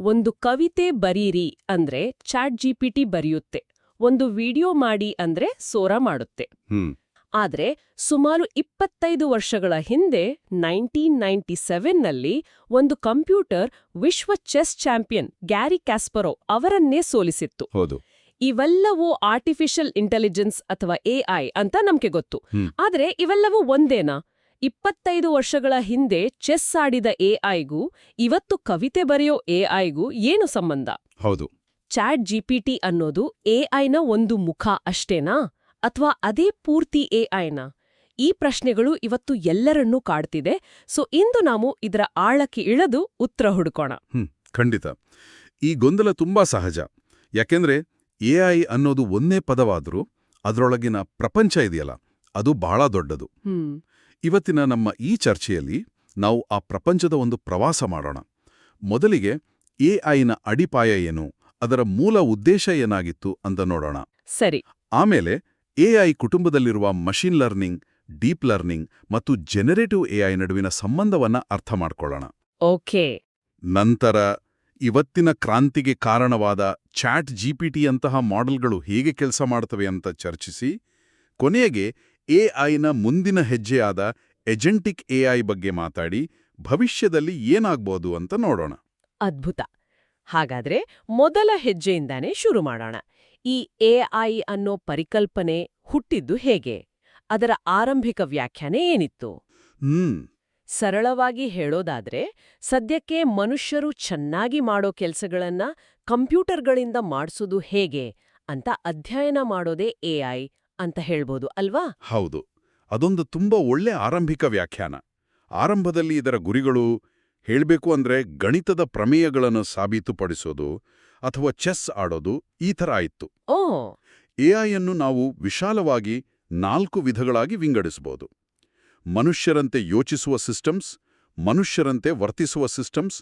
ಒಂದು ಕವಿತೆ ಬರೀರಿ ಅಂದ್ರೆ ಚಾಟ್ ಜಿಪಿಟಿ ಬರೆಯುತ್ತೆ. ಒಂದು ವಿಡಿಯೋ ಮಾಡಿ ಅಂದ್ರೆ ಸೋರ ಮಾಡುತ್ತೆ. ಆದ್ರೆ ಸುಮಾರು ಇಪ್ಪತ್ತೈದು ವರ್ಷಗಳ ಹಿಂದೆ ನೈನ್ಟೀನ್ ನೈನ್ಟಿ ಸೆವೆನ್ನಲ್ಲಿ ಒಂದು ಕಂಪ್ಯೂಟರ್ ವಿಶ್ವ ಚೆಸ್ ಚಾಂಪಿಯನ್ ಗ್ಯಾರಿ ಕ್ಯಾಸ್ಪರೋ ಅವರನ್ನೇ ಸೋಲಿಸಿತ್ತು. ಇವೆಲ್ಲವೂ ಆರ್ಟಿಫಿಷಿಯಲ್ ಇಂಟೆಲಿಜೆನ್ಸ್ ಅಥವಾ ಎಐ ಅಂತ ನಮ್ಗೆ ಗೊತ್ತು. ಆದ್ರೆ ಇವೆಲ್ಲವೂ ಒಂದೇನಾ? ಇಪ್ಪತ್ತೈದು ವರ್ಷಗಳ ಹಿಂದೆ ಚೆಸ್ ಆಡಿದ ಎಐಗೂ ಇವತ್ತು ಕವಿತೆ ಬರೆಯೋ ಎಐಗೂ ಏನು ಸಂಬಂಧ? ಹೌದು. ಚಾಟ್ ಜಿಪಿಟಿ ಅನ್ನೋದು ಎಐನ ಒಂದು ಮುಖ ಅಷ್ಟೇನಾ? ಅಥವಾ ಅದೇ ಪೂರ್ತಿ ಎಐನ ಈ ಪ್ರಶ್ನೆಗಳು ಇವತ್ತು ಎಲ್ಲರನ್ನೂ ಕಾಡ್ತಿದೆ. ಸೊ ಇಂದು ನಾವು ಇದರ ಆಳಕ್ಕೆ ಇಳದು ಉತ್ತರ ಹುಡುಕೋಣ. ಹ್ಮ್ ಖಂಡಿತ. ಈ ಗೊಂದಲ ತುಂಬಾ ಸಹಜ. ಯಾಕೆಂದ್ರೆ ಎಐ ಅನ್ನೋದು ಒಂದೇ ಪದವಾದರೂ ಅದರೊಳಗಿನ ಪ್ರಪಂಚ ಇದೆಯಲ್ಲ ಅದು ಬಹಳ ದೊಡ್ಡದು. ಹ್ಮ್. ಇವತ್ತಿನ ನಮ್ಮ ಈ ಚರ್ಚೆಯಲ್ಲಿ ನಾವು ಆ ಪ್ರಪಂಚದ ಒಂದು ಪ್ರವಾಸ ಮಾಡೋಣ. ಮೊದಲಿಗೆ ಎಐನ ಅಡಿಪಾಯ ಏನು? ಅದರ ಮೂಲ ಉದ್ದೇಶ ಏನಾಗಿತ್ತು ಅಂತ ನೋಡೋಣ. ಸರಿ. ಆಮೇಲೆ ಎಐ ಕುಟುಂಬದಲ್ಲಿರುವ ಮಷಿನ್ ಲರ್ನಿಂಗ್ ಡೀಪ್ ಲರ್ನಿಂಗ್ ಮತ್ತು ಜೆನರೇಟಿವ್ ಎಐ ನಡುವಿನ ಸಂಬಂಧವನ್ನ ಅರ್ಥ ಮಾಡ್ಕೊಳ್ಳೋಣ. ಓಕೆ. ನಂತರ ಇವತ್ತಿನ ಕ್ರಾಂತಿಗೆ ಕಾರಣವಾದ ಚಾಟ್ ಜಿಪಿಟಿಯಂತಹ ಮಾಡೆಲ್ಗಳು ಹೇಗೆ ಕೆಲಸ ಮಾಡ್ತವೆ ಅಂತ ಚರ್ಚಿಸಿ ಕೊನೆಗೆ ಎಐನ ಮುಂದಿನ ಹೆಜ್ಜೆಯಾದ ಎಜೆಂಟಿಕ್ ಎಐ ಬಗ್ಗೆ ಮಾತಾಡಿ ಭವಿಷ್ಯದಲ್ಲಿ ಏನಾಗ್ಬೋದು ಅಂತ ನೋಡೋಣ. ಅದ್ಭುತ. ಹಾಗಾದ್ರೆ ಮೊದಲ ಹೆಜ್ಜೆಯಿಂದಾನೇ ಶುರು ಮಾಡೋಣ. ಈ ಎಐ ಅನ್ನೋ ಪರಿಕಲ್ಪನೆ ಹುಟ್ಟಿದ್ದು ಹೇಗೆ? ಅದರ ಆರಂಭಿಕ ವ್ಯಾಖ್ಯಾನ ಏನಿತ್ತು? ಹ್ಮ್. ಸರಳವಾಗಿ ಹೇಳೋದಾದ್ರೆ ಸದ್ಯಕ್ಕೆ ಮನುಷ್ಯರು ಚೆನ್ನಾಗಿ ಮಾಡೋ ಕೆಲ್ಸಗಳನ್ನ ಕಂಪ್ಯೂಟರ್ಗಳಿಂದ ಮಾಡಿಸೋದು ಹೇಗೆ ಅಂತ ಅಧ್ಯಯನ ಮಾಡೋದೇ ಎಐ ಅಂತ ಹೇಳ್ಬೋದು ಅಲ್ವಾ? ಹೌದು. ಅದೊಂದು ತುಂಬಾ ಒಳ್ಳೆ ಆರಂಭಿಕ ವ್ಯಾಖ್ಯಾನ. ಆರಂಭದಲ್ಲಿ ಇದರ ಗುರಿಗಳು ಹೇಳಬೇಕು ಅಂದ್ರೆ ಗಣಿತದ ಪ್ರಮೇಯಗಳನ್ನು ಸಾಬೀತುಪಡಿಸೋದು ಅಥವಾ ಚೆಸ್ ಆಡೋದು ಈ ಥರ ಆಯಿತು ಓ! ಎಐಯನ್ನು ನಾವು ವಿಶಾಲವಾಗಿ ನಾಲ್ಕು ವಿಧಗಳಾಗಿ ವಿಂಗಡಿಸಬಹುದು ಮನುಷ್ಯರಂತೆ ಯೋಚಿಸುವ ಸಿಸ್ಟಮ್ಸ್ ಮನುಷ್ಯರಂತೆ ವರ್ತಿಸುವ ಸಿಸ್ಟಮ್ಸ್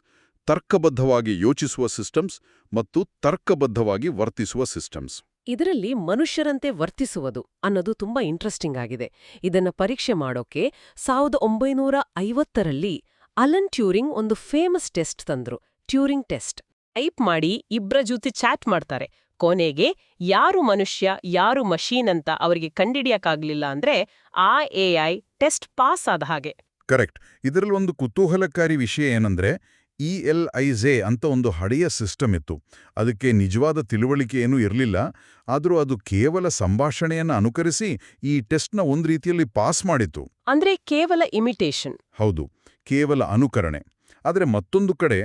ತರ್ಕಬದ್ಧವಾಗಿ ಯೋಚಿಸುವ ಸಿಸ್ಟಮ್ಸ್ ಮತ್ತು ತರ್ಕಬದ್ಧವಾಗಿ ವರ್ತಿಸುವ ಸಿಸ್ಟಮ್ಸ್. ಇದರಲ್ಲಿ ಮನುಷ್ಯರಂತೆ ವರ್ತಿಸುವುದು ಅನ್ನೋದು ತುಂಬಾ ಇಂಟ್ರೆಸ್ಟಿಂಗ್ ಆಗಿದೆ. ಇದನ್ನ ಪರೀಕ್ಷೆ ಮಾಡೋಕೆ ಸಾವಿರದ ಒಂಬೈನೂರ ಐವತ್ತರಲ್ಲಿ ಅಲನ್ ಟ್ಯೂರಿಂಗ್ ಒಂದು ಫೇಮಸ್ ಟೆಸ್ಟ್ ತಂದ್ರು, ಟ್ಯೂರಿಂಗ್ ಟೆಸ್ಟ್. ಟೈಪ್ ಮಾಡಿ ಇಬ್ರ ಜೊತೆ ಚಾಟ್ ಮಾಡ್ತಾರೆ. ಕೊನೆಗೆ ಯಾರು ಮನುಷ್ಯ, ಯಾರು ಮಷೀನ್ ಅಂತ ಅವರಿಗೆ ಕಂಡಿಡಿಯಕ್ಕಾಗ್ಲಿಲ್ಲ ಅಂದ್ರೆ ಆ ಎಐ ಟೆಸ್ಟ್ ಪಾಸ್ ಆದ ಹಾಗೆ. ಕರೆಕ್ಟ್. ಇದರಲ್ಲಿ ಒಂದು ಕುತೂಹಲಕಾರಿ ವಿಷಯ ಏನಂದ್ರೆ ಇ ಎಲ್ ಐ ಝೆ ಅಂತ ಒಂದು ಹಳೆಯ ಸಿಸ್ಟಮ್ ಇತ್ತು. ಅದಕ್ಕೆ ನಿಜವಾದ ತಿಳುವಳಿಕೆ ಏನೂ ಇರಲಿಲ್ಲ. ಆದರೂ ಅದು ಕೇವಲ ಸಂಭಾಷಣೆಯನ್ನು ಅನುಕರಿಸಿ ಈ ಟೆಸ್ಟ್ನ ಒಂದು ರೀತಿಯಲ್ಲಿ ಪಾಸ್ ಮಾಡಿತ್ತು. ಅಂದ್ರೆ ಕೇವಲ ಇಮಿಟೇಷನ್. ಹೌದು ಕೇವಲ ಅನುಕರಣೆ. ಆದರೆ ಮತ್ತೊಂದು ಕಡೆ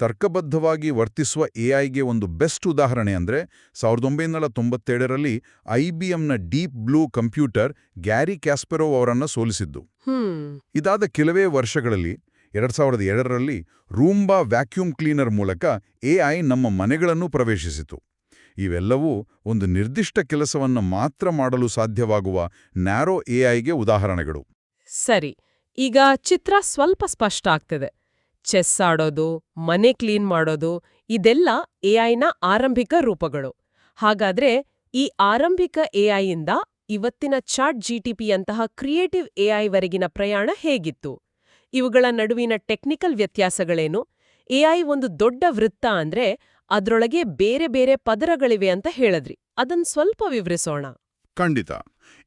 ತರ್ಕಬದ್ಧವಾಗಿ ವರ್ತಿಸುವ ಎಐಗೆ ಒಂದು ಬೆಸ್ಟ್ ಉದಾಹರಣೆ ಅಂದರೆ ಸಾವಿರದ ಒಂಬೈನೂರ ತೊಂಬತ್ತೇಳರಲ್ಲಿ I B ಎಂನ Deep Blue computer Garry Kasparov ಅವರನ್ನು ಸೋಲಿಸಿದ್ದು. ಇದಾದ ಕೆಲವೇ ವರ್ಷಗಳಲ್ಲಿ ಎರಡ್ ಸಾವಿರದ ಎರಡರಲ್ಲಿ ರೂಂಬಾ ವ್ಯಾಕ್ಯೂಮ್ ಕ್ಲೀನರ್ ಮೂಲಕ ಎಐ ನಮ್ಮ ಮನೆಗಳನ್ನು ಪ್ರವೇಶಿಸಿತು. ಇವೆಲ್ಲವೂ ಒಂದು ನಿರ್ದಿಷ್ಟ ಕೆಲಸವನ್ನು ಮಾತ್ರ ಮಾಡಲು ಸಾಧ್ಯವಾಗುವ ನ್ಯಾರೋ ಎಐಗೆ ಉದಾಹರಣೆಗಳು. ಸರಿ, ಈಗ ಚಿತ್ರ ಸ್ವಲ್ಪ ಸ್ಪಷ್ಟ ಆಗ್ತಿದೆ. ಚೆಸ್ ಆಡೋದು, ಮನೆ ಕ್ಲೀನ್ ಮಾಡೋದು, ಇದೆಲ್ಲ ಎಐನ ಆರಂಭಿಕ ರೂಪಗಳು. ಹಾಗಾದ್ರೆ ಈ ಆರಂಭಿಕ ಎಐಯಿಂದ ಇವತ್ತಿನ ಚಾಟ್ ಜಿಟಿಪಿಯಂತಹ ಕ್ರಿಯೇಟಿವ್ ಎಐವರೆಗಿನ ಪ್ರಯಾಣ ಹೇಗಿತ್ತು? ಇವುಗಳ ನಡುವಿನ ಟೆಕ್ನಿಕಲ್ ವ್ಯತ್ಯಾಸಗಳೇನು? ಎಐ ಒಂದು ದೊಡ್ಡ ವೃತ್ತ ಅಂದ್ರೆ ಅದ್ರೊಳಗೆ ಬೇರೆ ಬೇರೆ ಪದರಗಳಿವೆ ಅಂತ ಹೇಳಿದ್ರಿ. ಅದನ್ ಸ್ವಲ್ಪ ವಿವರಿಸೋಣ. ಖಂಡಿತ.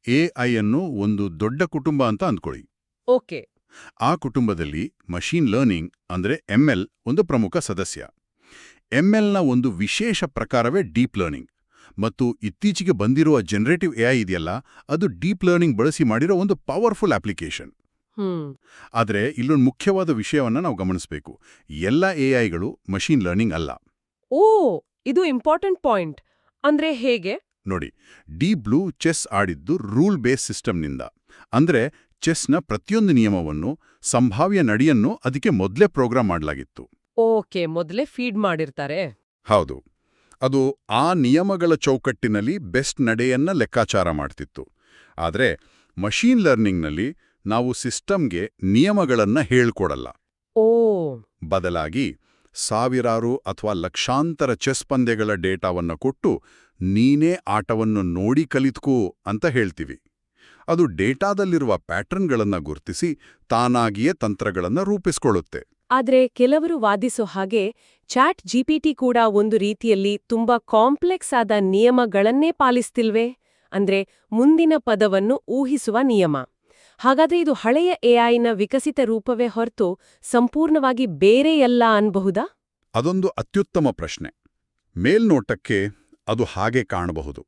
ಎಐ ಅನ್ನು ಒಂದು ದೊಡ್ಡ ಕುಟುಂಬ ಅಂತ ಅಂದ್ಕೊಳ್ಳಿ. ಓಕೆ. ಆ ಕುಟುಂಬದಲ್ಲಿ ಮಷೀನ್ ಲರ್ನಿಂಗ್ ಅಂದ್ರೆ ಎಂಎಲ್ ಒಂದು ಪ್ರಮುಖ ಸದಸ್ಯ. ಎಂಎಲ್ನ ಒಂದು ವಿಶೇಷ ಪ್ರಕಾರವೇ ಡೀಪ್ ಲರ್ನಿಂಗ್. ಮತ್ತು ಇತ್ತೀಚೆಗೆ ಬಂದಿರುವ ಜನರೇಟಿವ್ ಎಐ ಇದೆಯಲ್ಲ ಅದು ಡೀಪ್ ಲರ್ನಿಂಗ್ ಬಳಸಿ ಮಾಡಿರೋ ಒಂದು ಪವರ್ಫುಲ್ ಅಪ್ಲಿಕೇಶನ್. ಆದರೆ ಇಲ್ಲೊಂದು ಮುಖ್ಯವಾದ ವಿಷಯವನ್ನ ನಾವು ಗಮನಿಸಬೇಕು. ಎಲ್ಲ ಎಐಗಳು ಮಷೀನ್ ಲರ್ನಿಂಗ್ ಅಲ್ಲ. ಓ ಇದು ಇಂಪಾರ್ಟೆಂಟ್ ಪಾಯಿಂಟ್. ಅಂದ್ರೆ ಹೇಗೆ? ನೋಡಿ ಡಿ ಬ್ಲೂ ಚೆಸ್ ಆಡಿದ್ದು ರೂಲ್ ಬೇಸ್ ಸಿಸ್ಟಮ್ನಿಂದ. ಅಂದ್ರೆ ಚೆಸ್ನ ಪ್ರತಿಯೊಂದು ನಿಯಮವನ್ನು ಸಂಭಾವ್ಯ ನಡಿಯನ್ನು ಅದಕ್ಕೆ ಮೊದಲೇ ಪ್ರೋಗ್ರಾಮ್ ಮಾಡಲಾಗಿತ್ತು. ಓಕೆ ಮೊದಲೇ ಫೀಡ್ ಮಾಡಿರ್ತಾರೆ. ಹೌದು. ಅದು ಆ ನಿಯಮಗಳ ಚೌಕಟ್ಟಿನಲ್ಲಿ ಬೆಸ್ಟ್ ನಡೆಯನ್ನ ಲೆಕ್ಕಾಚಾರ ಮಾಡ್ತಿತ್ತು. ಆದರೆ ಮಷೀನ್ ಲರ್ನಿಂಗ್ನಲ್ಲಿ ನಾವು ಸಿಸ್ಟಮ್ಗೆ ನಿಯಮಗಳನ್ನ ಹೇಳ್ಕೊಡಲ್ಲ. ಓ. ಬದಲಾಗಿ ಸಾವಿರಾರು ಅಥವಾ ಲಕ್ಷಾಂತರ ಚೆಸ್ ಪಂದ್ಯಗಳ ಡೇಟಾವನ್ನು ಕೊಟ್ಟು ನೀನೇ ಆಟವನ್ನು ನೋಡಿ ಕಲಿತ್ಕೋ ಅಂತ ಹೇಳ್ತೀವಿ. ಅದು ಡೇಟಾದಲ್ಲಿರುವ ಪ್ಯಾಟರ್ನ್ಗಳನ್ನು ಗುರುತಿಸಿ ತಾನಾಗಿಯೇ ತಂತ್ರಗಳನ್ನ ರೂಪಿಸ್ಕೊಳ್ಳುತ್ತೆ. ಆದರೆ ಕೆಲವರು ವಾದಿಸೋ ಹಾಗೆ ಚಾಟ್ ಜಿಪಿಟಿ ಕೂಡ ಒಂದು ರೀತಿಯಲ್ಲಿ ತುಂಬಾ ಕಾಂಪ್ಲೆಕ್ಸ್ ಆದ ನಿಯಮಗಳನ್ನೇ ಪಾಲಿಸ್ತಿಲ್ವೇ? ಅಂದ್ರೆ ಮುಂದಿನ ಪದವನ್ನು ಊಹಿಸುವ ನಿಯಮ. ಹಾಗಾದ್ರೆ ಇದು ಹಳೆಯ ಎಐನ ವಿಕಸಿತ ರೂಪವೇ ಹೊರತು ಸಂಪೂರ್ಣವಾಗಿ ಬೇರೆಯಲ್ಲ ಅನ್ಬಹುದಾ? ಅದೊಂದು ಅತ್ಯುತ್ತಮ ಪ್ರಶ್ನೆ. ಮೇಲ್ನೋಟಕ್ಕೆ ಅದು ಹಾಗೆ ಕಾಣಬಹುದು.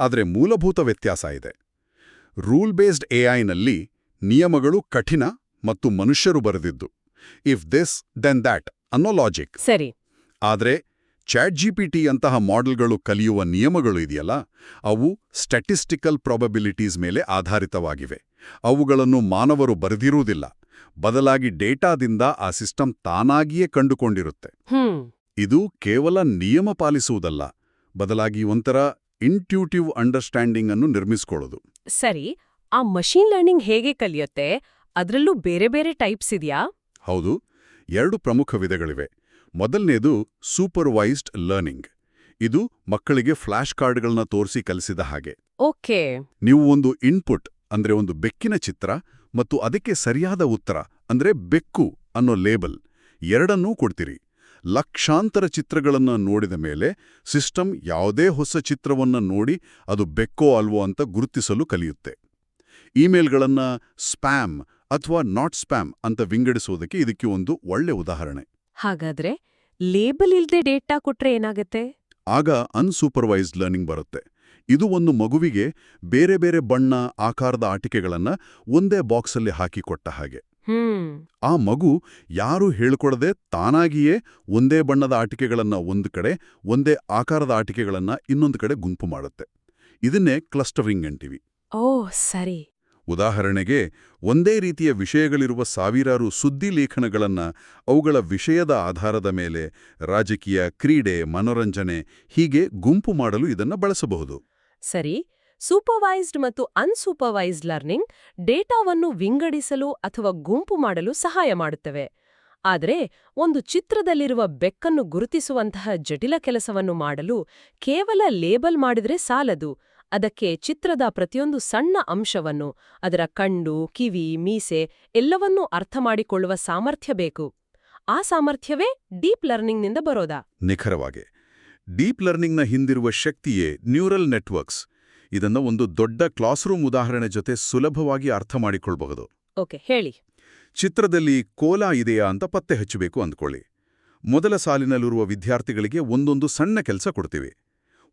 ಆದರೆ ಮೂಲಭೂತ ವ್ಯತ್ಯಾಸ ಇದೆ. ರೂಲ್ ಬೇಸ್ಡ್ ಎಐನಲ್ಲಿ ನಿಯಮಗಳು ಕಠಿಣ ಮತ್ತು ಮನುಷ್ಯರು ಬರೆದಿದ್ದು. ಇಫ್ ದಿಸ್ ದೆನ್ ದ್ಯಾಟ್ ಅನ್ನೋ ಲಾಜಿಕ್. ಸರಿ. ಆದರೆ ಚಾಟ್ ಟಿ ಅಂತಹ ಮಾಡೆಲ್ಗಳು ಕಲಿಯುವ ನಿಯಮಗಳು ಇದೆಯಲ್ಲ ಅವು ಸ್ಟ್ಯಾಟಿಸ್ಟಿಕಲ್ ಪ್ರಾಬಬಿಲಿಟೀಸ್ ಮೇಲೆ ಆಧಾರಿತವಾಗಿವೆ. ಅವುಗಳನ್ನು ಮಾನವರು ಬರೆದಿರುವುದಿಲ್ಲ ಬದಲಾಗಿ ಡೇಟಾದಿಂದ ಆ ಸಿಸ್ಟಮ್ ತಾನಾಗಿಯೇ ಕಂಡುಕೊಂಡಿರುತ್ತೆ. ಇದು ಕೇವಲ ನಿಯಮ ಪಾಲಿಸುವುದಲ್ಲ ಬದಲಾಗಿ ಒಂಥರ ಇಂಟ್ಯೂಟಿವ್ ಅಂಡರ್ಸ್ಟ್ಯಾಂಡಿಂಗ್ ಅನ್ನು ನಿರ್ಮಿಸ್ಕೊಳ್ಳೋದು. ಸರಿ ಆ ಮಷೀನ್ ಲರ್ನಿಂಗ್ ಹೇಗೆ ಕಲಿಯುತ್ತೆ? ಅದರಲ್ಲೂ ಬೇರೆ ಬೇರೆ ಟೈಪ್ಸ್ ಇದೆಯಾ? ಹೌದು ಎರಡು ಪ್ರಮುಖ ವಿಧಗಳಿವೆ. ಮೊದಲನೇದು ಸೂಪರ್ವೈಸ್ಡ್ ಲರ್ನಿಂಗ್ ಇದು ಮಕ್ಕಳಿಗೆ ಫ್ಲಾಶ್ ಕಾರ್ಡ್ಗಳನ್ನ ತೋರಿಸಿ ಕಲಿಸಿದ ಹಾಗೆ. ಓಕೆ. ನೀವು ಒಂದು ಇನ್ಪುಟ್ ಅಂದ್ರೆ ಒಂದು ಬೆಕ್ಕಿನ ಚಿತ್ರ ಮತ್ತು ಅದಕ್ಕೆ ಸರಿಯಾದ ಉತ್ತರ ಅಂದ್ರೆ ಬೆಕ್ಕು ಅನ್ನೋ ಲೇಬಲ್ ಎರಡನ್ನೂ ಕೊಡ್ತೀರಿ. ಲಕ್ಷಾಂತರ ಚಿತ್ರಗಳನ್ನು ನೋಡಿದ ಮೇಲೆ ಸಿಸ್ಟಮ್ ಯಾವುದೇ ಹೊಸ ಚಿತ್ರವನ್ನ ನೋಡಿ ಅದು ಬೆಕ್ಕೋ ಅಲ್ವೋ ಅಂತ ಗುರುತಿಸಲು ಕಲಿಯುತ್ತೆ. ಇಮೇಲ್ಗಳನ್ನು ಸ್ಪ್ಯಾಮ್ ಅಥವಾ ನಾಟ್ ಸ್ಪ್ಯಾಮ್ ಅಂತ ವಿಂಗಡಿಸುವುದಕ್ಕೆ ಇದಕ್ಕೆ ಒಂದು ಒಳ್ಳೆ ಉದಾಹರಣೆ. ಹಾಗಾದ್ರೆ ಲೇಬಲ್ ಇಲ್ದೆ ಡೇಟಾ ಕೊಟ್ರೆ ಏನಾಗುತ್ತೆ? ಆಗ ಅನ್ಸೂಪರ್ವೈಸ್ಡ್ ಲರ್ನಿಂಗ್ ಬರುತ್ತೆ. ಇದು ಒಂದು ಮಗುವಿಗೆ ಬೇರೆ ಬೇರೆ ಬಣ್ಣ ಆಕಾರದ ಆಟಿಕೆಗಳನ್ನ ಒಂದೇ ಬಾಕ್ಸಲ್ಲಿ ಹಾಕಿಕೊಟ್ಟ ಹಾಗೆ. ಆ ಮಗು ಯಾರೂ ಹೇಳ್ಕೊಡದೆ ತಾನಾಗಿಯೇ ಒಂದೇ ಬಣ್ಣದ ಆಟಿಕೆಗಳನ್ನ ಒಂದು ಕಡೆ ಒಂದೇ ಆಕಾರದ ಆಟಿಕೆಗಳನ್ನ ಇನ್ನೊಂದು ಕಡೆ ಗುಂಪು ಮಾಡುತ್ತೆ. ಇದನ್ನೇ ಕ್ಲಸ್ಟರಿಂಗ್ ಅಂತೀವಿ. ಓ ಸರಿ. ಉದಾಹರಣೆಗೆ, ಒಂದೇ ರೀತಿಯ ವಿಷಯಗಳಿರುವ ಸಾವಿರಾರು ಸುದ್ದಿ ಲೇಖನಗಳನ್ನು ಅವುಗಳ ವಿಷಯದ ಆಧಾರದ ಮೇಲೆ ರಾಜಕೀಯ ಕ್ರೀಡೆ, ಮನೋರಂಜನೆ ಹೀಗೆ ಗುಂಪು ಮಾಡಲು ಇದನ್ನು ಬಳಸಬಹುದು. ಸರಿ, ಸೂಪರ್ವೈಸ್ಡ್ ಮತ್ತು ಅನ್ಸೂಪರ್ವೈಸ್ಡ್ ಲರ್ನಿಂಗ್ ಡೇಟಾವನ್ನು ವಿಂಗಡಿಸಲು ಅಥವಾ ಗುಂಪು ಮಾಡಲು ಸಹಾಯ ಮಾಡುತ್ತವೆ. ಆದರೆ, ಒಂದು ಚಿತ್ರದಲ್ಲಿರುವ ಬೆಕ್ಕನ್ನು ಗುರುತಿಸುವಂತಹ ಜಟಿಲ ಕೆಲಸವನ್ನು ಮಾಡಲು ಕೇವಲ ಲೇಬಲ್ ಮಾಡಿದರೆ ಸಾಲದು. ಅದಕ್ಕೆ ಚಿತ್ರದ ಪ್ರತಿಯೊಂದು ಸಣ್ಣ ಅಂಶವನ್ನು ಅದರ ಕಣ್ಣು ಕಿವಿ ಮೀಸೆ ಎಲ್ಲವನ್ನೂ ಅರ್ಥ ಮಾಡಿಕೊಳ್ಳುವ ಸಾಮರ್ಥ್ಯ ಬೇಕು. ಆ ಸಾಮರ್ಥ್ಯವೇ ಡೀಪ್ ಲರ್ನಿಂಗ್ನಿಂದ ಬರೋದಾ? ನಿಖರವಾಗಿ. ಡೀಪ್ ಲರ್ನಿಂಗ್ನ ಹಿಂದಿರುವ ಶಕ್ತಿಯೇ ನ್ಯೂರಲ್ ನೆಟ್ವರ್ಕ್ಸ್. ಇದನ್ನು ಒಂದು ದೊಡ್ಡ ಕ್ಲಾಸ್ ರೂಮ್ ಉದಾಹರಣೆ ಜೊತೆ ಸುಲಭವಾಗಿ ಅರ್ಥ ಮಾಡಿಕೊಳ್ಬಹುದು ಓಕೆ ಹೇಳಿ. ಚಿತ್ರದಲ್ಲಿ ಕೋಲ ಇದೆಯಾ ಅಂತ ಪತ್ತೆ ಹಚ್ಚಬೇಕು ಅಂದ್ಕೊಳ್ಳಿ. ಮೊದಲ ಸಾಲಿನಲ್ಲಿರುವ ವಿದ್ಯಾರ್ಥಿಗಳಿಗೆ ಒಂದೊಂದು ಸಣ್ಣ ಕೆಲಸ ಕೊಡ್ತೀವಿ.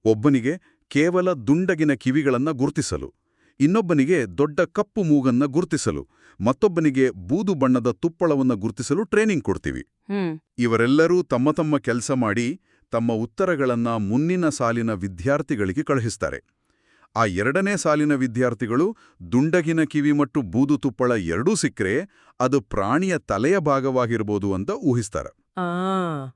ಒಬ್ಬನಿಗೆ ಕೇವಲ ದುಂಡಗಿನ ಕಿವಿಗಳನ್ನ ಗುರುತಿಸಲು. ಇನ್ನೊಬ್ಬನಿಗೆ ದೊಡ್ಡ ಕಪ್ಪು ಮೂಗನ್ನ ಗುರುತಿಸಲು. ಮತ್ತೊಬ್ಬನಿಗೆ ಬೂದು ಬಣ್ಣದ ತುಪ್ಪಳವನ್ನ ಗುರುತಿಸಲು ಟ್ರೈನಿಂಗ್ ಕೊಡ್ತೀವಿ. ಇವರೆಲ್ಲರೂ ತಮ್ಮ ತಮ್ಮ ಕೆಲಸ ಮಾಡಿ ತಮ್ಮ ಉತ್ತರಗಳನ್ನ ಮುನ್ನಿನ ಸಾಲಿನ ವಿದ್ಯಾರ್ಥಿಗಳಿಗೆ ಕಳುಹಿಸ್ತಾರೆ. ಆ ಎರಡನೇ ಸಾಲಿನ ವಿದ್ಯಾರ್ಥಿಗಳು ದುಂಡಗಿನ ಕಿವಿ ಮತ್ತು ಬೂದು ತುಪ್ಪಳ ಎರಡೂ ಸಿಕ್ಕರೆ ಅದು ಪ್ರಾಣಿಯ ತಲೆಯ ಭಾಗವಾಗಿರಬಹುದು ಅಂತ ಊಹಿಸ್ತಾರೆ.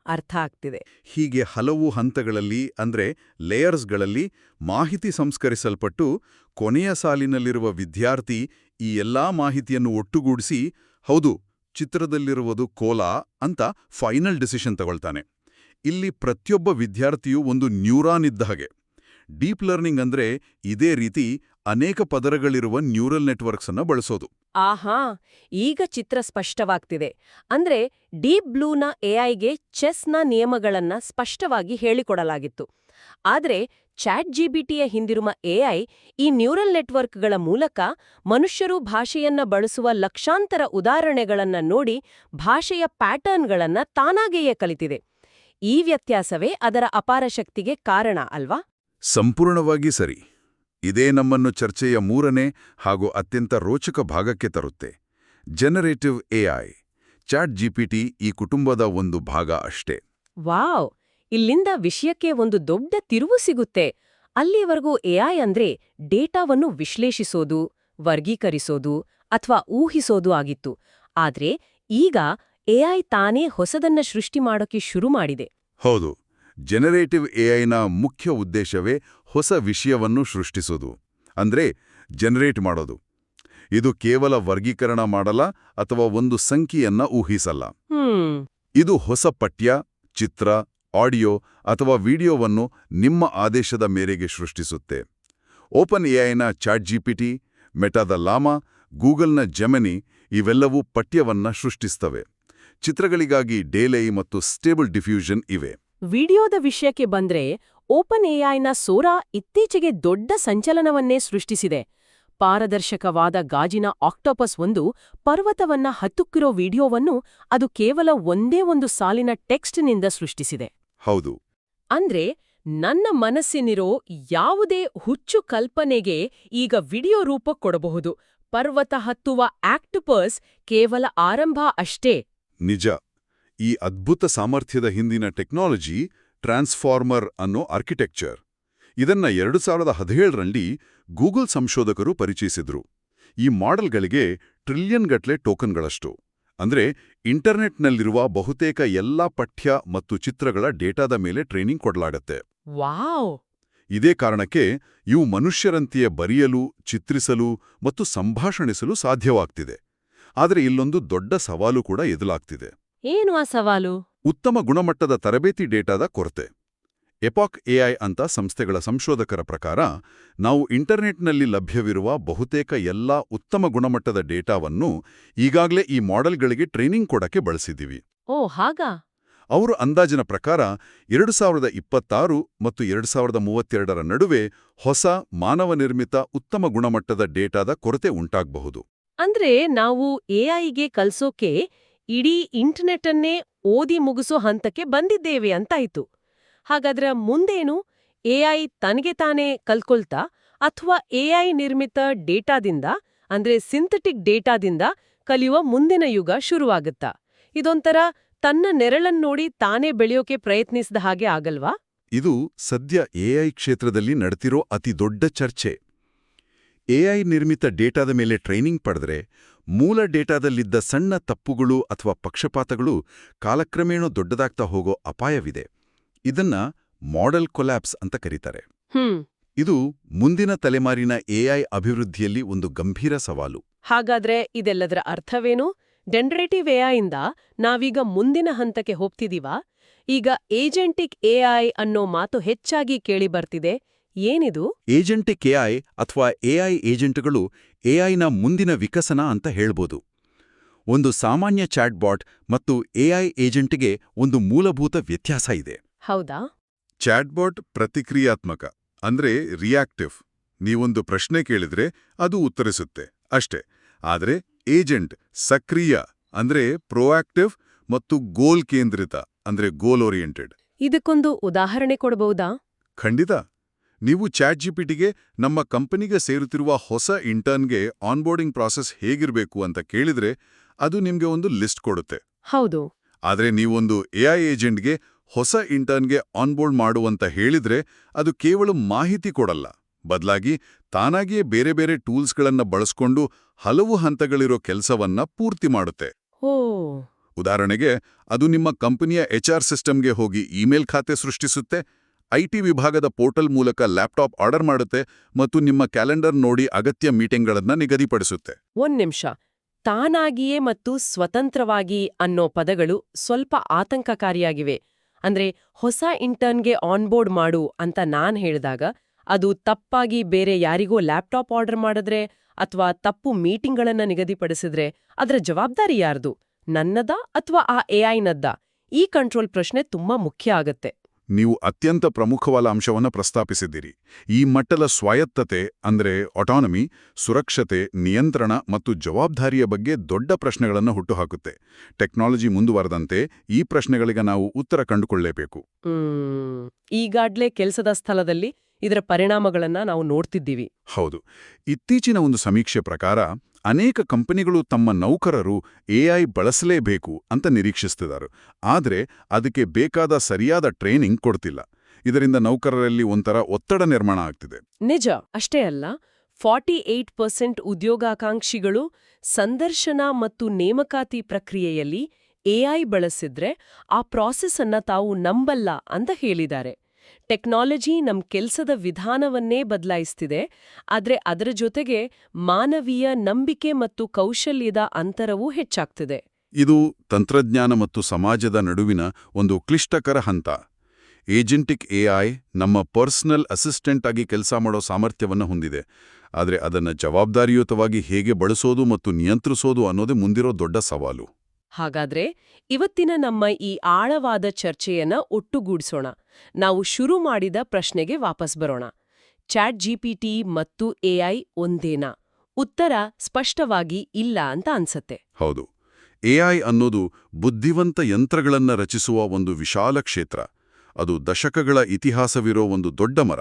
ಅರ್ಥ ಆಗ್ತಿದೆ. ಹೀಗೆ ಹಲವು ಹಂತಗಳಲ್ಲಿ, ಅಂದ್ರೆ ಲೇಯರ್ಸ್ಗಳಲ್ಲಿ ಮಾಹಿತಿ ಸಂಸ್ಕರಿಸಲ್ಪಟ್ಟು ಕೊನೆಯ ಸಾಲಿನಲ್ಲಿರುವ ವಿದ್ಯಾರ್ಥಿ ಈ ಎಲ್ಲಾ ಮಾಹಿತಿಯನ್ನು ಒಟ್ಟುಗೂಡಿಸಿ, ಹೌದು, ಚಿತ್ರದಲ್ಲಿರುವುದು ಕೋಲ ಅಂತ ಫೈನಲ್ ಡಿಸಿಷನ್ ತಗೊಳ್ತಾನೆ. ಇಲ್ಲಿ ಪ್ರತಿಯೊಬ್ಬ ವಿದ್ಯಾರ್ಥಿಯೂ ಒಂದು ನ್ಯೂರಾನ್ ಇದ್ದ ಹಾಗೆ. ಡೀಪ್ ಲರ್ನಿಂಗ್ ಅಂದ್ರೆ ಇದೇ ರೀತಿ ಅನೇಕ ಪದರಗಳಿರುವ ನ್ಯೂರಲ್ ನೆಟ್ವರ್ಕ್ಸ್ ಅನ್ನ ಬಳಸೋದು. ಆಹಾ ಈಗ ಚಿತ್ರ ಸ್ಪಷ್ಟವಾಗ್ತಿದೆ. ಅಂದ್ರೆ ಡೀಪ್ ಬ್ಲೂನ ಎಐಗೆ ಚೆಸ್ನ ನಿಯಮಗಳನ್ನ ಸ್ಪಷ್ಟವಾಗಿ ಹೇಳಿಕೊಡಲಾಗಿತ್ತು. ಆದ್ರೆ ಚಾಟ್ ಜಿಬಿಟಿಯ ಹಿಂದಿರುವ ಎಐ ಈ ನ್ಯೂರಲ್ ನೆಟ್ವರ್ಕ್ಗಳ ಮೂಲಕ ಮನುಷ್ಯರು ಭಾಷೆಯನ್ನ ಬಳಸುವ ಲಕ್ಷಾಂತರ ಉದಾಹರಣೆಗಳನ್ನ ನೋಡಿ ಭಾಷೆಯ ಪ್ಯಾಟರ್ನ್ಗಳನ್ನ ತಾನಾಗೆಯೇ ಕಲಿತಿದೆ. ಈ ವ್ಯತ್ಯಾಸವೇ ಅದರ ಅಪಾರ ಶಕ್ತಿಗೆ ಕಾರಣ ಅಲ್ವಾ? ಸಂಪೂರ್ಣವಾಗಿ ಸರಿ. ಇದೇ ನಮ್ಮನ್ನು ಚರ್ಚೆಯ ಮೂರನೇ ಹಾಗೂ ಅತ್ಯಂತ ರೋಚಕ ಭಾಗಕ್ಕೆ ತರುತ್ತೆ. ಜನರೇಟಿವ್ ಎಐ ಚಾಟ್ ಜಿಪಿಟಿ ಈ ಕುಟುಂಬದ ಒಂದು ಭಾಗ ಅಷ್ಟೇ. ವಾವ್! ಇಲ್ಲಿಂದ ವಿಷಯಕ್ಕೆ ಒಂದು ದೊಡ್ಡ ತಿರುವು ಸಿಗುತ್ತೆ. ಅಲ್ಲಿವರೆಗೂ ಎಐ ಅಂದ್ರೆ ಡೇಟಾವನ್ನು ವಿಶ್ಲೇಷಿಸೋದು ವರ್ಗೀಕರಿಸೋದು ಅಥವಾ ಊಹಿಸೋದು ಆಗಿತ್ತು. ಆದ್ರೆ ಈಗ ಎಐ ತಾನೇ ಹೊಸದನ್ನ ಸೃಷ್ಟಿ ಮಾಡೋಕೆ ಶುರು ಮಾಡಿದೆ. ಹೌದು. ಜನರೇಟಿವ್ ಎಐನ ಮುಖ್ಯ ಉದ್ದೇಶವೇ ಹೊಸ ವಿಷಯವನ್ನು ಸೃಷ್ಟಿಸೋದು ಅಂದ್ರೆ ಜನರೇಟ್ ಮಾಡೋದು. ಇದು ಕೇವಲ ವರ್ಗೀಕರಣ ಮಾಡಲ್ಲ ಅಥವಾ ಒಂದು ಸಂಖ್ಯೆಯನ್ನ ಊಹಿಸಲ್ಲ. ಇದು ಹೊಸ ಪಠ್ಯ ಚಿತ್ರ ಆಡಿಯೋ ಅಥವಾ ವಿಡಿಯೋವನ್ನು ನಿಮ್ಮ ಆದೇಶದ ಮೇರೆಗೆ ಸೃಷ್ಟಿಸುತ್ತೆ. ಓಪನ್ ಎಐನ ಚಾಟ್ ಜಿಪಿಟಿ ಮೆಟಾದ ಲಾಮಾ ಗೂಗಲ್ನ ಜೆಮಿನಿ ಇವೆಲ್ಲವೂ ಪಠ್ಯವನ್ನ ಸೃಷ್ಟಿಸ್ತವೆ. ಚಿತ್ರಗಳಿಗಾಗಿ ಡೇಲೈ ಮತ್ತು ಸ್ಟೇಬಲ್ ಡಿಫ್ಯೂಷನ್ ಇವೆ. ವಿಡಿಯೋದ ವಿಷಯಕ್ಕೆ ಬಂದ್ರೆ ಓಪನ್ ಎಐನ ಸೋರಾ ಇತ್ತೀಚೆಗೆ ದೊಡ್ಡ ಸಂಚಲನವನ್ನೇ ಸೃಷ್ಟಿಸಿದೆ. ಪಾರದರ್ಶಕವಾದ ಗಾಜಿನ ಆಕ್ಟೋಪಸ್ ಒಂದು ಪರ್ವತವನ್ನ ಹತ್ತುಕ್ಕಿರೋ ವಿಡಿಯೋವನ್ನು ಅದು ಕೇವಲ ಒಂದೇ ಒಂದು ಸಾಲಿನ ಟೆಕ್ಸ್ಟ್ನಿಂದ ಸೃಷ್ಟಿಸಿದೆ. ಹೌದು. ಅಂದ್ರೆ ನನ್ನ ಮನಸ್ಸಿನಿರೋ ಯಾವುದೇ ಹುಚ್ಚು ಕಲ್ಪನೆಗೆ ಈಗ ವಿಡಿಯೋ ರೂಪ ಕೊಡಬಹುದು. ಪರ್ವತ ಹತ್ತುವ ಆಕ್ಟೋಪಸ್ ಕೇವಲ ಆರಂಭ ಅಷ್ಟೇ. ನಿಜ. ಈ ಅದ್ಭುತ ಸಾಮರ್ಥ್ಯದ ಹಿಂದಿನ ಟೆಕ್ನಾಲಜಿ ಟ್ರಾನ್ಸ್ಫಾರ್ಮರ್ ಅನ್ನೋ ಆರ್ಕಿಟೆಕ್ಚರ್. ಇದನ್ನ ಎರಡು ಸಾವಿರದ ಹದಿನೇಳರಲ್ಲಿ ಗೂಗಲ್ ಸಂಶೋಧಕರು ಪರಿಚಯಿಸಿದ್ರು. ಈ ಮಾಡೆಲ್ಗಳಿಗೆ ಟ್ರಿಲಿಯನ್ಗಟ್ಲೆ ಟೋಕನ್ಗಳಷ್ಟು. ಅಂದ್ರೆ ಇಂಟರ್ನೆಟ್ನಲ್ಲಿರುವ ಬಹುತೇಕ ಎಲ್ಲಾ ಪಠ್ಯ ಮತ್ತು ಚಿತ್ರಗಳ ಡೇಟಾದ ಮೇಲೆ ಟ್ರೈನಿಂಗ್ ಕೊಡಲಾಗತ್ತೆ. ವಾವ್! ಇದೇ ಕಾರಣಕ್ಕೆ ಇವು ಮನುಷ್ಯರಂತೆಯೇ ಬರೆಯಲು ಚಿತ್ರಿಸಲು ಮತ್ತು ಸಂಭಾಷಣಿಸಲು ಸಾಧ್ಯವಾಗ್ತಿದೆ. ಆದರೆ ಇಲ್ಲೊಂದು ದೊಡ್ಡ ಸವಾಲು ಕೂಡ ಎದುರಾಗ್ತಿದೆ. ಏನು ಆ ಸವಾಲು? ಉತ್ತಮ ಗುಣಮಟ್ಟದ ತರಬೇತಿ ಡೇಟಾದ ಕೊರತೆ. ಎಪಾಕ್ ಎಐ ಅಂತ ಸಂಸ್ಥೆಗಳ ಸಂಶೋಧಕರ ಪ್ರಕಾರ ನಾವು ಇಂಟರ್ನೆಟ್ನಲ್ಲಿ ಲಭ್ಯವಿರುವ ಬಹುತೇಕ ಎಲ್ಲಾ ಉತ್ತಮ ಗುಣಮಟ್ಟದ ಡೇಟಾವನ್ನು ಈಗಾಗಲೇ ಈ ಮಾಡೆಲ್ಗಳಿಗೆ ಟ್ರೈನಿಂಗ್ ಕೊಡಕ್ಕೆ ಬಳಸಿದ್ದೀವಿ. ಓ ಹಾಗಾ? ಅವರು ಅಂದಾಜಿನ ಪ್ರಕಾರ ಎರಡು ಸಾವಿರದ ಇಪ್ಪತ್ತಾರು ಮತ್ತು ಎರಡು ಸಾವಿರದ ಮೂವತ್ತೆರಡರ ನಡುವೆ ಹೊಸ ಮಾನವ ನಿರ್ಮಿತ ಉತ್ತಮ ಗುಣಮಟ್ಟದ ಡೇಟಾದ ಕೊರತೆ ಉಂಟಾಗಬಹುದು. ಅಂದ್ರೆ ನಾವು ಎಐಗೆ ಕಲ್ಸೋಕೆ ಇಡೀ ಇಂಟರ್ನೆಟ್ಟನ್ನೇ ಓದಿ ಮುಗಿಸೋ ಹಂತಕ್ಕೆ ಬಂದಿದ್ದೇವೆ ಅಂತಾಯಿತು. ಹಾಗಾದ್ರ ಮುಂದೇನು ಎಐ ತನಗೆ ತಾನೇ ಕಲ್ಕೊಳ್ತಾ ಅಥವಾ ಎಐ ನಿರ್ಮಿತ ಡೇಟಾದಿಂದ, ಅಂದ್ರೆ ಸಿಂಥೆಟಿಕ್ ಡೇಟಾದಿಂದ ಕಲಿಯುವ ಮುಂದಿನ ಯುಗ ಶುರುವಾಗುತ್ತಾ? ಇದೊಂಥರ ತನ್ನ ನೆರಳನ್ನೋಡಿ ತಾನೇ ಬೆಳೆಯೋಕೆ ಪ್ರಯತ್ನಿಸಿದ ಹಾಗೆ ಆಗಲ್ವಾ? ಇದು ಸದ್ಯ ಎಐ ಕ್ಷೇತ್ರದಲ್ಲಿ ನಡೆತಿರೋ ಅತಿ ದೊಡ್ಡ ಚರ್ಚೆ. ಎಐ ನಿರ್ಮಿತ ಡೇಟಾದ ಮೇಲೆ ಟ್ರೈನಿಂಗ್ ಪಡೆದ್ರೆ ಮೂಲ ಡೇಟಾದಲ್ಲಿದ್ದ ಸಣ್ಣ ತಪ್ಪುಗಳು ಅಥವಾ ಪಕ್ಷಪಾತಗಳು ಕಾಲಕ್ರಮೇಣ ದೊಡ್ಡದಾಗ್ತಾ ಹೋಗೋ ಅಪಾಯವಿದೆ. ಇದನ್ನ ಮಾಡೆಲ್ ಕೊಲ್ಯಾಪ್ಸ್ ಅಂತ ಕರೀತಾರೆ. ಹ್ಮ್. ಇದು ಮುಂದಿನ ತಲೆಮಾರಿನ ಎಐ ಅಭಿವೃದ್ಧಿಯಲ್ಲಿ ಒಂದು ಗಂಭೀರ ಸವಾಲು. ಹಾಗಾದ್ರೆ ಇದೆಲ್ಲದರ ಅರ್ಥವೇನು? ಡೆಂಡ್ರೇಟಿವ್ ಎಐಯಿಂದ ನಾವೀಗ ಮುಂದಿನ ಹಂತಕ್ಕೆ ಹೋಗ್ತಿದೀವಾ? ಈಗ ಏಜೆಂಟಿಕ್ ಎಐ ಅನ್ನೋ ಮಾತು ಹೆಚ್ಚಾಗಿ ಕೇಳಿಬರ್ತಿದೆ ಏನಿದು? ಏಜೆಂಟಿಕ್ ಎಐ ಅಥವಾ ಎಐ ಏಜೆಂಟ್ಗಳು ಎಐನ ಮುಂದಿನ ವಿಕಸನ ಅಂತ ಹೇಳ್ಬೋದು. ಒಂದು ಸಾಮಾನ್ಯ ಚಾಟ್ಬಾಟ್ ಮತ್ತು ಎಐ ಏಜೆಂಟ್ಗೆ ಒಂದು ಮೂಲಭೂತ ವ್ಯತ್ಯಾಸ ಇದೆ. ಹೌದಾ? ಚಾಟ್ಬಾಟ್ ಪ್ರತಿಕ್ರಿಯಾತ್ಮಕ ಅಂದ್ರೆ ರಿಯಾಕ್ಟಿವ್. ನೀವೊಂದು ಪ್ರಶ್ನೆ ಕೇಳಿದ್ರೆ ಅದು ಉತ್ತರಿಸುತ್ತೆ ಅಷ್ಟೇ. ಆದರೆ ಏಜೆಂಟ್ ಸಕ್ರಿಯ ಅಂದ್ರೆ ಪ್ರೊಆಕ್ಟಿವ್ ಮತ್ತು ಗೋಲ್ ಕೇಂದ್ರಿತ ಅಂದ್ರೆ ಗೋಲ್ ಓರಿಯೆಂಟೆಡ್. ಇದಕ್ಕೊಂದು ಉದಾಹರಣೆ ಕೊಡಬಹುದಾ ಖಂಡಿತ. ನೀವು ಚಾಟ್ ಜಿಪಿಟಿಗೆ ನಮ್ಮ ಕಂಪನಿಗೆ ಸೇರುತ್ತಿರುವ ಹೊಸ ಇಂಟರ್ನ್ಗೆ ಆನ್ಬೋರ್ಡಿಂಗ್ ಪ್ರಾಸೆಸ್ ಹೇಗಿರಬೇಕು ಅಂತ ಕೇಳಿದ್ರೆ ಅದು ನಿಮಗೆ ಒಂದು ಲಿಸ್ಟ್ ಕೊಡುತ್ತೆ. ಹೌದು. ಆದರೆ ನೀವೊಂದು ಎಐ ಏಜೆಂಟ್ಗೆ ಹೊಸ ಇಂಟರ್ನ್ಗೆ ಆನ್ಬೋರ್ಡ್ ಮಾಡುವಂತ ಹೇಳಿದ್ರೆ ಅದು ಕೇವಲ ಮಾಹಿತಿ ಕೊಡಲ್ಲ. ಬದಲಾಗಿ ತಾನಾಗಿಯೇ ಬೇರೆ ಬೇರೆ ಟೂಲ್ಸ್ಗಳನ್ನು ಬಳಸ್ಕೊಂಡು ಹಲವು ಹಂತಗಳಿರೋ ಕೆಲಸವನ್ನ ಪೂರ್ತಿ ಮಾಡುತ್ತೆ. ಉದಾಹರಣೆಗೆ ಅದು ನಿಮ್ಮ ಕಂಪನಿಯ ಎಚ್ ಆರ್ ಸಿಸ್ಟಮ್ಗೆ ಹೋಗಿ ಇಮೇಲ್ ಖಾತೆ ಸೃಷ್ಟಿಸುತ್ತೆ ಐಟಿ ವಿಭಾಗದ ಪೋರ್ಟಲ್ ಮೂಲಕ ಲ್ಯಾಪ್ಟಾಪ್ ಆರ್ಡರ್ ಮಾಡುತ್ತೆ ಮತ್ತು ನಿಮ್ಮ ಕ್ಯಾಲೆಂಡರ್ ನೋಡಿ ಅಗತ್ಯ ಮೀಟಿಂಗ್ಗಳನ್ನು ನಿಗದಿಪಡಿಸುತ್ತೆ. ಒಂದ್ ನಿಮಿಷ. ತಾನಾಗಿಯೇ ಮತ್ತು ಸ್ವತಂತ್ರವಾಗಿ ಅನ್ನೋ ಪದಗಳು ಸ್ವಲ್ಪ ಆತಂಕಕಾರಿಯಾಗಿವೆ. ಅಂದ್ರೆ ಹೊಸ ಇಂಟರ್ನ್ಗೆ ಆನ್ಬೋರ್ಡ್ ಮಾಡು ಅಂತ ನಾನ್ ಹೇಳಿದಾಗ ಅದು ತಪ್ಪಾಗಿ ಬೇರೆ ಯಾರಿಗೋ ಲ್ಯಾಪ್ಟಾಪ್ ಆರ್ಡರ್ ಮಾಡಿದ್ರೆ ಅಥವಾ ತಪ್ಪು ಮೀಟಿಂಗ್ಗಳನ್ನ ನಿಗದಿಪಡಿಸಿದ್ರೆ ಅದರ ಜವಾಬ್ದಾರಿ ಯಾರ್ದು? ನನ್ನದ ಅಥವಾ ಆ ಎಐನದ್ದ ಈ ಕಂಟ್ರೋಲ್ ಪ್ರಶ್ನೆ ತುಂಬಾ ಮುಖ್ಯ ಆಗತ್ತೆ. ನೀವು ಅತ್ಯಂತ ಪ್ರಮುಖವಾದ ಅಂಶವನ್ನ ಪ್ರಸ್ತಾಪಿಸಿದ್ದೀರಿ. ಈ ಮಟ್ಟದ ಸ್ವಾಯತ್ತತೆ ಅಂದ್ರೆ ಆಟಾನಮಿ ಸುರಕ್ಷತೆ, ನಿಯಂತ್ರಣ ಮತ್ತು ಜವಾಬ್ದಾರಿಯ ಬಗ್ಗೆ ದೊಡ್ಡ ಪ್ರಶ್ನೆಗಳನ್ನು ಹುಟ್ಟುಹಾಕುತ್ತೆ. ಟೆಕ್ನಾಲಜಿ ಮುಂದುವರೆದಂತೆ ಈ ಪ್ರಶ್ನೆಗಳಿಗೆ ನಾವು ಉತ್ತರ ಕಂಡುಕೊಳ್ಳಲೇಬೇಕು ಈಗಾಗಲೇ ಈಗಾಗ್ಲೇ ಕೆಲಸದ ಸ್ಥಳದಲ್ಲಿ ಇದರ ಪರಿಣಾಮಗಳನ್ನ ನಾವು ನೋಡ್ತಿದ್ದೀವಿ. ಹೌದು. ಇತ್ತೀಚಿನ ಒಂದು ಸಮೀಕ್ಷೆ ಪ್ರಕಾರ ಅನೇಕ ಕಂಪನಿಗಳು ತಮ್ಮ ನೌಕರರು ಎಐ ಬಳಸಲೇಬೇಕು ಅಂತ ನಿರೀಕ್ಷಿಸ್ತಿದ್ದಾರೆ. ಆದರೆ ಅದಕ್ಕೆ ಬೇಕಾದ ಸರಿಯಾದ ಟ್ರೈನಿಂಗ್ ಕೊಡ್ತಿಲ್ಲ. ಇದರಿಂದ ನೌಕರರಲ್ಲಿ ಒಂಥರ ಒತ್ತಡ ನಿರ್ಮಾಣ ಆಗ್ತಿದೆ. ನಿಜ ಅಷ್ಟೇ ಅಲ್ಲ. ಫಾರ್ಟಿ ಏಟ್ ಪರ್ಸೆಂಟ್ ಉದ್ಯೋಗಾಕಾಂಕ್ಷಿಗಳು ಸಂದರ್ಶನ ಮತ್ತು ನೇಮಕಾತಿ ಪ್ರಕ್ರಿಯೆಯಲ್ಲಿ ಎಐ ಬಳಸಿದ್ರೆ ಆ ಪ್ರಾಸೆಸ್ ಅನ್ನ ತಾವು ನಂಬಲ್ಲ ಅಂತ ಹೇಳಿದ್ದಾರೆ. ಟೆಕ್ನಾಲಜಿ ನಮ್ ಕೆಲ್ಸದ ವಿಧಾನವನ್ನೇ ಬದಲಾಯಿಸ್ತಿದೆ, ಆದ್ರೆ ಅದರ ಜೊತೆಗೆ ಮಾನವೀಯ ನಂಬಿಕೆ ಮತ್ತು ಕೌಶಲ್ಯದ ಅಂತರವೂ ಹೆಚ್ಚಾಗ್ತಿದೆ. ಇದು ತಂತ್ರಜ್ಞಾನ ಮತ್ತು ಸಮಾಜದ ನಡುವಿನ ಒಂದು ಕ್ಲಿಷ್ಟಕರ ಹಂತ. ಏಜೆಂಟಿಕ್ ಎಐ ನಮ್ಮ ಪರ್ಸನಲ್ ಅಸಿಸ್ಟೆಂಟ್ ಆಗಿ ಕೆಲಸ ಮಾಡೋ ಸಾಮರ್ಥ್ಯವನ್ನು ಹೊಂದಿದೆ, ಆದರೆ ಅದನ್ನು ಜವಾಬ್ದಾರಿಯುತವಾಗಿ ಹೇಗೆ ಬಳಸೋದು ಮತ್ತು ನಿಯಂತ್ರಿಸೋದು ಅನ್ನೋದೇ ಮುಂದಿರೋ ದೊಡ್ಡ ಸವಾಲು. ಹಾಗಾದ್ರೆ ಇವತ್ತಿನ ನಮ್ಮ ಈ ಆಳವಾದ ಚರ್ಚೆಯನ್ನ ಒಟ್ಟುಗೂಡಿಸೋಣ. ನಾವು ಶುರು ಮಾಡಿದ ಪ್ರಶ್ನೆಗೆ ವಾಪಸ್ ಬರೋಣ. ಚಾಟ್ ಜಿಪಿಟಿ ಮತ್ತು ಎಐ ಒಂದೇನಾ? ಉತ್ತರ ಸ್ಪಷ್ಟವಾಗಿ ಇಲ್ಲ ಅಂತ ಅನ್ಸತ್ತೆ. ಹೌದು. ಎಐ ಅನ್ನೋದು ಬುದ್ಧಿವಂತ ಯಂತ್ರಗಳನ್ನ ರಚಿಸುವ ಒಂದು ವಿಶಾಲ ಕ್ಷೇತ್ರ. ಅದು ದಶಕಗಳ ಇತಿಹಾಸವಿರೋ ಒಂದು ದೊಡ್ಡ ಮರ.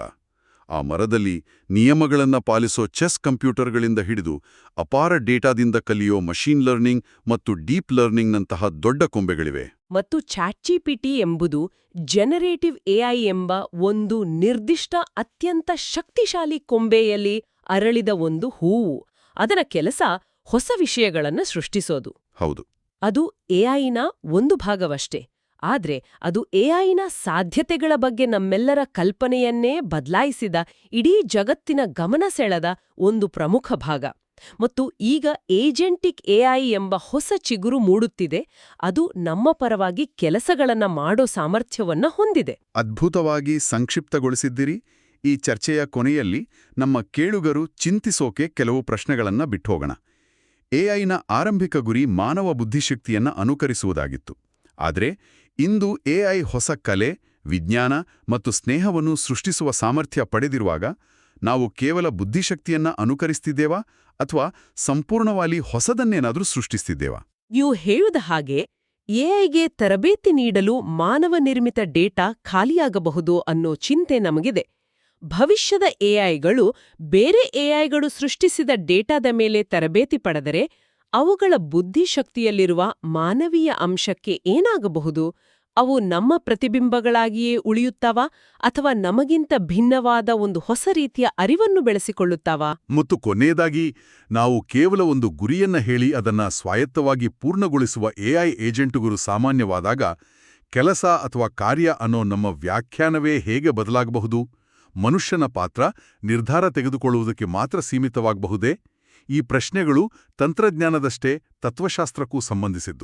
ಆ ಮರದಲ್ಲಿ ನಿಯಮಗಳನ್ನು ಪಾಲಿಸೋ ಚೆಸ್ ಕಂಪ್ಯೂಟರ್ಗಳಿಂದ ಹಿಡಿದು ಅಪಾರ ಡೇಟಾದಿಂದ ಕಲಿಯೋ ಮಷೀನ್ ಲರ್ನಿಂಗ್ ಮತ್ತು ಡೀಪ್ ಲರ್ನಿಂಗ್ನಂತಹ ದೊಡ್ಡ ಕೊಂಬೆಗಳಿವೆ. ಮತ್ತು ಚಾಟ್ಜಿಪಿಟಿ ಎಂಬುದು ಜನರೇಟಿವ್ ಎಐ ಎಂಬ ಒಂದು ನಿರ್ದಿಷ್ಟ ಅತ್ಯಂತ ಶಕ್ತಿಶಾಲಿ ಕೊಂಬೆಯಲ್ಲಿ ಅರಳಿದ ಒಂದು ಹೂವು. ಅದರ ಕೆಲಸ ಹೊಸ ವಿಷಯಗಳನ್ನು ಸೃಷ್ಟಿಸೋದು. ಹೌದು. ಅದು ಎಐನ ಒಂದು ಭಾಗವಷ್ಟೇ. ಆದ್ರೆ ಅದು ಎಐನ ಸಾಧ್ಯತೆಗಳ ಬಗ್ಗೆ ನಮ್ಮೆಲ್ಲರ ಕಲ್ಪನೆಯನ್ನೇ ಬದಲಾಯಿಸಿದ ಇಡೀ ಜಗತ್ತಿನ ಗಮನ ಸೆಳೆದ ಒಂದು ಪ್ರಮುಖ ಭಾಗ. ಮತ್ತು ಈಗ ಏಜೆಂಟಿಕ್ ಎಐ ಎಂಬ ಹೊಸ ಚಿಗುರು ಮೂಡುತ್ತಿದೆ, ಅದು ನಮ್ಮ ಪರವಾಗಿ ಕೆಲಸಗಳನ್ನ ಮಾಡೋ ಸಾಮರ್ಥ್ಯವನ್ನ ಹೊಂದಿದೆ. ಅದ್ಭುತವಾಗಿ ಸಂಕ್ಷಿಪ್ತಗೊಳಿಸಿದ್ದಿರಿ. ಈ ಚರ್ಚೆಯ ಕೊನೆಯಲ್ಲಿ ನಮ್ಮ ಕೇಳುಗರು ಚಿಂತಿಸೋಕೆ ಕೆಲವು ಪ್ರಶ್ನೆಗಳನ್ನ ಬಿಟ್ಟೋಗೋಣ ಎಐನ ಆರಂಭಿಕ ಗುರಿ ಮಾನವ ಬುದ್ಧಿಶಕ್ತಿಯನ್ನ ಅನುಕರಿಸುವುದಾಗಿತ್ತು. ಆದರೆ ಇಂದು ಎಐ ಹೊಸ ಕಲೆ, ವಿಜ್ಞಾನ ಮತ್ತು ಸ್ನೇಹವನ್ನು ಸೃಷ್ಟಿಸುವ ಸಾಮರ್ಥ್ಯ ಪಡೆದಿರುವಾಗ ನಾವು ಕೇವಲ ಬುದ್ಧಿಶಕ್ತಿಯನ್ನ ಅನುಕರಿಸ್ತಿದ್ದೇವಾ ಅಥವಾ ಸಂಪೂರ್ಣವಾಗಿ ಹೊಸದನ್ನೇನಾದರೂ ಸೃಷ್ಟಿಸ್ತಿದ್ದೇವಾ? ಇವು ಹೇಳುದ ಹಾಗೆ ಎಐಗೆ ತರಬೇತಿ ನೀಡಲು ಮಾನವ ನಿರ್ಮಿತ ಡೇಟಾ ಖಾಲಿಯಾಗಬಹುದು ಅನ್ನೋ ಚಿಂತೆ ನಮಗಿದೆ. ಭವಿಷ್ಯದ ಎಐಗಳು ಬೇರೆ ಎಐಗಳು ಸೃಷ್ಟಿಸಿದ ಡೇಟಾದ ಮೇಲೆ ತರಬೇತಿ ಪಡೆದರೆ ಅವುಗಳ ಬುದ್ಧಿಶಕ್ತಿಯಲ್ಲಿರುವ ಮಾನವೀಯ ಅಂಶಕ್ಕೆ ಏನಾಗಬಹುದು? ಅವು ನಮ್ಮ ಪ್ರತಿಬಿಂಬಗಳಾಗಿಯೇ ಉಳಿಯುತ್ತವಾ? ಅಥವಾ ನಮಗಿಂತ ಭಿನ್ನವಾದ ಒಂದು ಹೊಸ ರೀತಿಯ ಅರಿವನ್ನು ಬೆಳೆಸಿಕೊಳ್ಳುತ್ತಾವಾ? ಮತ್ತು ಕೊನೆಯದಾಗಿ, ನಾವು ಕೇವಲ ಒಂದು ಗುರಿಯನ್ನ ಹೇಳಿ ಅದನ್ನ ಸ್ವಾಯತ್ತವಾಗಿ ಪೂರ್ಣಗೊಳಿಸುವ ಎಐ ಏಜೆಂಟುಗಳು ಸಾಮಾನ್ಯವಾದಾಗ, ಕೆಲಸ ಅಥವಾ ಕಾರ್ಯ ಅನ್ನೋ ನಮ್ಮ ವ್ಯಾಖ್ಯಾನವೇ ಹೇಗೆ ಬದಲಾಗಬಹುದು? ಮನುಷ್ಯನ ಪಾತ್ರ ನಿರ್ಧಾರ ತೆಗೆದುಕೊಳ್ಳುವುದಕ್ಕೆ ಮಾತ್ರ ಸೀಮಿತವಾಗಬಹುದೇ? ಈ ಪ್ರಶ್ನೆಗಳು ತಂತ್ರಜ್ಞಾನದಷ್ಟೇ ತತ್ವಶಾಸ್ತ್ರಕ್ಕೂ ಸಂಬಂಧಿಸಿದ್ದು.